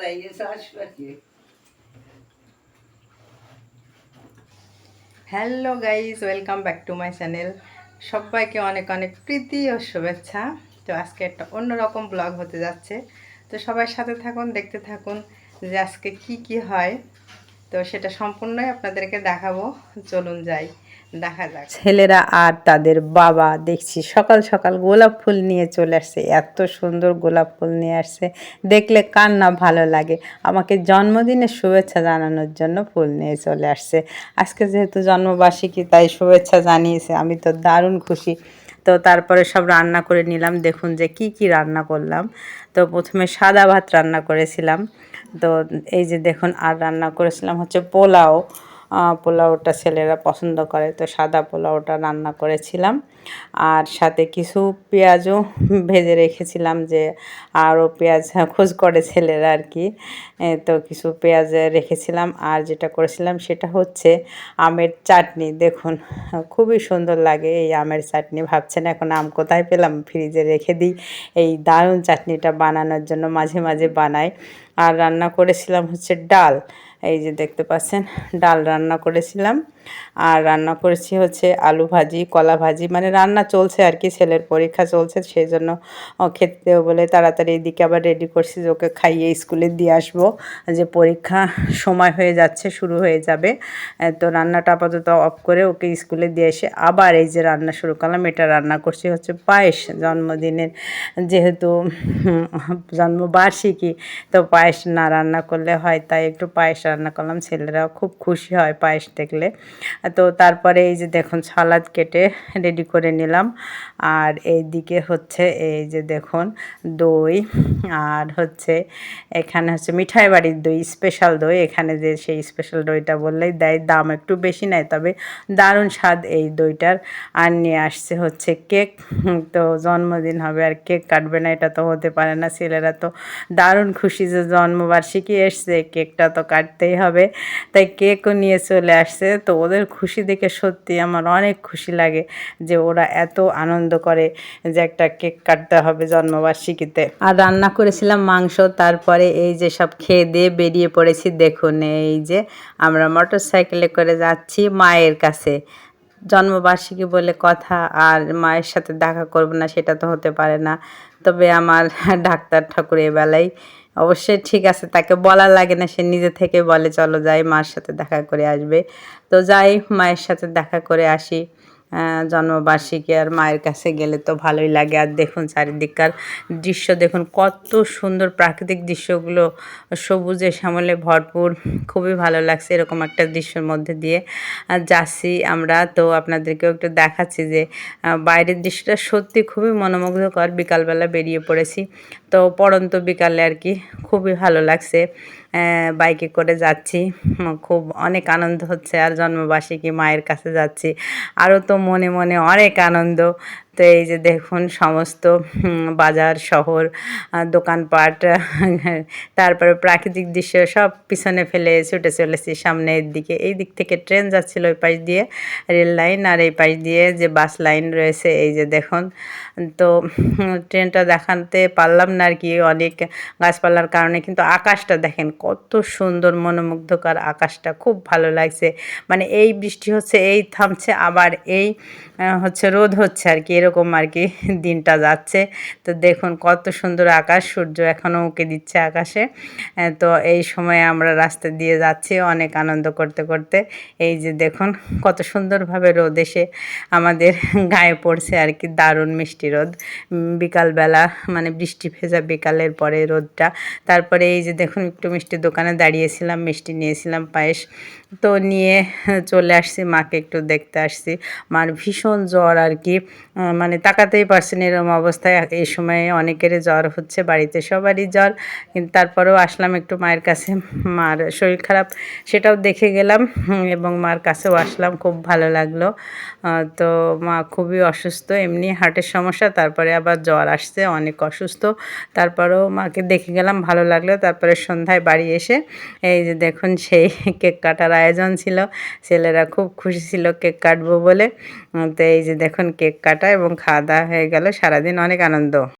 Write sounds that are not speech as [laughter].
হয়ে গেছে আসবে কি। Hello guys welcome back to my channel সবাইকে অনেক অনেক প্রীতি ও শুভেচ্ছা। তো আজকে একটা অন্যরকম ব্লগ হতে যাচ্ছে। তো সবাই সাথে থাকুন, দেখতে থাকুন যে আজকে কি কি হয়। তো সেটা সম্পূর্ণই আপনাদেরকে দেখাবো। চলুন যাই। ছেলেরা আর তাদের বাবা, দেখছি সকাল সকাল গোলাপ ফুল নিয়ে চলে আসছে, এত সুন্দর গোলাপ ফুল নিয়ে আসছে, দেখলে কার না ভালো লাগে। আমাকে জন্মদিনের শুভেচ্ছা জানানোর জন্য ফুল নিয়ে চলে আসছে। আজকে যেহেতু জন্মবার্ষিকী, তাই শুভেচ্ছা জানিয়েছে, আমি তো দারুণ খুশি। তো তারপরে সব রান্না করে নিলাম, দেখুন যে কি কি রান্না করলাম। তো প্রথমে সাদা ভাত রান্না করেছিলাম। তো এই যে দেখুন, আর রান্না করেছিলাম হচ্ছে পোলাও। পোলাওটা ছেলেরা পছন্দ করে। তো সাদা পোলাওটা রান্না করেছিলাম। আর সাথে কিছু পেঁয়াজও [laughs] ভেজে রেখেছিলাম যে আরও পেঁয়াজ [laughs] খোঁজ করে ছেলেরা আর কি। তো কিছু পেঁয়াজ রেখেছিলাম। আর যেটা করেছিলাম সেটা হচ্ছে আমের চাটনি। দেখুন, খুবই সুন্দর লাগে এই আমের চাটনি। ভাবছেন এখন আম কোথায় পেলাম? ফ্রিজে রেখে দিই। এই দারুণ চাটনিটা বানানোর জন্য মাঝে মাঝে বানাই। আর রান্না করেছিলাম হচ্ছে ডাল। এই যে দেখতে পাচ্ছেন, ডাল রান্না করেছিলাম। আর রান্না করেছি হচ্ছে আলু ভাজি, কলা ভাজি মানে রান্না চলছে আর কি, ছেলের পরীক্ষা চলছে সেই জন্য খেতে বলে তাড়াতাড়ি এদিকে আবার রেডি করছি যে ওকে খাইয়ে স্কুলে দিয়ে আসব। যে পরীক্ষা সময় হয়ে যাচ্ছে, শুরু হয়ে যাবে। তো রান্নাটা আপাতত অফ করে ওকে স্কুলে দিয়ে এসে আবার এই যে রান্না শুরু করলাম, এটা রান্না করছি হচ্ছে পায়েস জন্মদিনের। যেহেতু জন্মবার্ষিকী, তো পায়েস না রান্না করলে হয়, তাই একটু পায়েস রান্না করলাম, ছেলেরাও খুব খুশি হয় পায়েস দেখলে। তো তারপরে এই যে দেখুন সালাদ কেটে রেডি করে নিলাম। আর এই দিকে হচ্ছে এই যে দেখুন দই, আর হচ্ছে এখানে হচ্ছে মিঠাই বাড়ির দই স্পেশাল দই। এখানে যে সেই স্পেশাল দইটা বললেই দেয়, দাম একটু বেশি নেয়, তবে দারুণ স্বাদ এই দইটার। আর নিয়ে আসছে হচ্ছে কেক, তো জন্মদিন হবে আর কেক কাটবে না, এটা তো হতে পারে না, ছেলেরা তো দারুণ খুশি যে জন্মবার্ষিকী এসছে, কেকটা তো কাটতেই হবে। তাই কেকও নিয়ে চলে আসছে। তো ওদের খুশি দেখে সত্যি আমার অনেক খুশি লাগে যে ওরা এত আনন্দ করে যে একটা কেক কাটতে হবে জন্মবার্ষিকীতে। আর রান্না করেছিলাম মাংস, তারপরে এই যে সব খেয়ে দিয়ে বেরিয়ে পড়েছি। দেখুন, এই যে আমরা মোটর সাইকেলে করে যাচ্ছি মায়ের কাছে। জন্মবার্ষিকী বলে কথা আর মায়ের সাথে দেখা করব না, সেটা তো হতে পারে না। তবে আমার ডাক্তার ঠাকুর এবেলায় অবশ্যই ঠিক আছে, তাকে বলা লাগে না, সে নিজে থেকে বলে, চলো যাই, মার সাথে দেখা করে আসবে। তো যাই, মায়ের সাথে দেখা করে আসি। জন্মবার্ষিকী আর মায়ের কাছে গেলে তো ভালোই লাগে। আর দেখুন চারিদিককার দৃশ্য, দেখুন কত সুন্দর প্রাকৃতিক দৃশ্যগুলো। সবুজে শ্যামলে ভরপুর, খুবই ভালো লাগছে এরকম একটা দৃশ্যের মধ্যে দিয়ে। যাচ্ছি আমরা, তো আপনাদেরকেও একটু দেখাচ্ছি যে বাইরের দৃশ্যটা সত্যি খুবই মনোমুগ্ধকর। বিকালবেলা বেরিয়ে পড়েছি, তো পড়ন্ত বিকালে আর কি খুবই ভালো লাগছে। বাইকে করে যাচ্ছি। খুব অনেক আনন্দ হচ্ছে আর জন্মবার্ষিকী মায়ের কাছে যাচ্ছি। আরও তো মনে মনে অনেক আনন্দ। তো এই যে দেখুন সমস্ত বাজার, শহর দোকানপাট তারপরে প্রাকৃতিক দৃশ্য সব পিছনে ফেলে ছুটে চলেছি সামনের দিকে। এই দিক থেকে ট্রেন যাচ্ছিল ওই পাশ দিয়ে, রেল লাইন আর এই পাশ দিয়ে যে বাস লাইন রয়েছে, এই যে দেখুন। তো ট্রেনটা দেখাতে পারলাম না আর কি, অনেক গাছপালার কারণে, কিন্তু আকাশটা দেখেন কত সুন্দর, মনোমুগ্ধকর আকাশটা, খুব ভালো লাগছে। মানে এই বৃষ্টি হচ্ছে, এই থামছে, আবার এই হচ্ছে, রোদ হচ্ছে আর কি। এরকম আর কি [laughs] দিনটা যাচ্ছে। তো দেখুন কত সুন্দর আকাশ, সূর্য এখনও উঁকে দিচ্ছে আকাশে। তো এই সময় আমরা রাস্তা দিয়ে যাচ্ছি অনেক আনন্দ করতে করতে। এই যে দেখুন কত সুন্দরভাবে রোদ এসে আমাদের [laughs] গায়ে পড়ছে আর কি দারুণ মিষ্টি রোদ। বিকালবেলা মানে বৃষ্টি ভেজা বিকালের পরে রোদটা। তারপরে এই যে দেখুন একটু মিষ্টি দোকানে দাঁড়িয়েছিলাম, মিষ্টি নিয়েছিলাম, পায়েস। তো নিয়ে চলে আসছি, মাকে একটু দেখতে আসছি। মার ভীষণ জ্বর আর কি। মানে তাকাতেই পারছেন এরকম অবস্থায়। এই সময়ে অনেকেরই জ্বর হচ্ছে, বাড়িতে সবারই জ্বর। কিন্তু তারপরেও আসলাম একটু মায়ের কাছে। মার শরীর খারাপ, সেটাও দেখে গেলাম এবং মার কাছেও আসলাম, খুব ভালো লাগল। তো মা খুবই অসুস্থ, এমনি হার্টের সমস্যা, তারপরে আবার জ্বর আসছে, অনেক অসুস্থ। তারপরেও মাকে দেখে গেলাম, ভালো লাগল। তারপরে সন্ধ্যায় বাড়ি এসে, এই যে দেখুন সেই কেক কাটার আয়োজন ছিল। ছেলেরা খুব খুশি ছিল কেক কাটবো বলে। তো এই যে দেখুন কেক কাটা এবং খাওয়া দাওয়া হয়ে গেল। সারাদিন অনেক আনন্দ।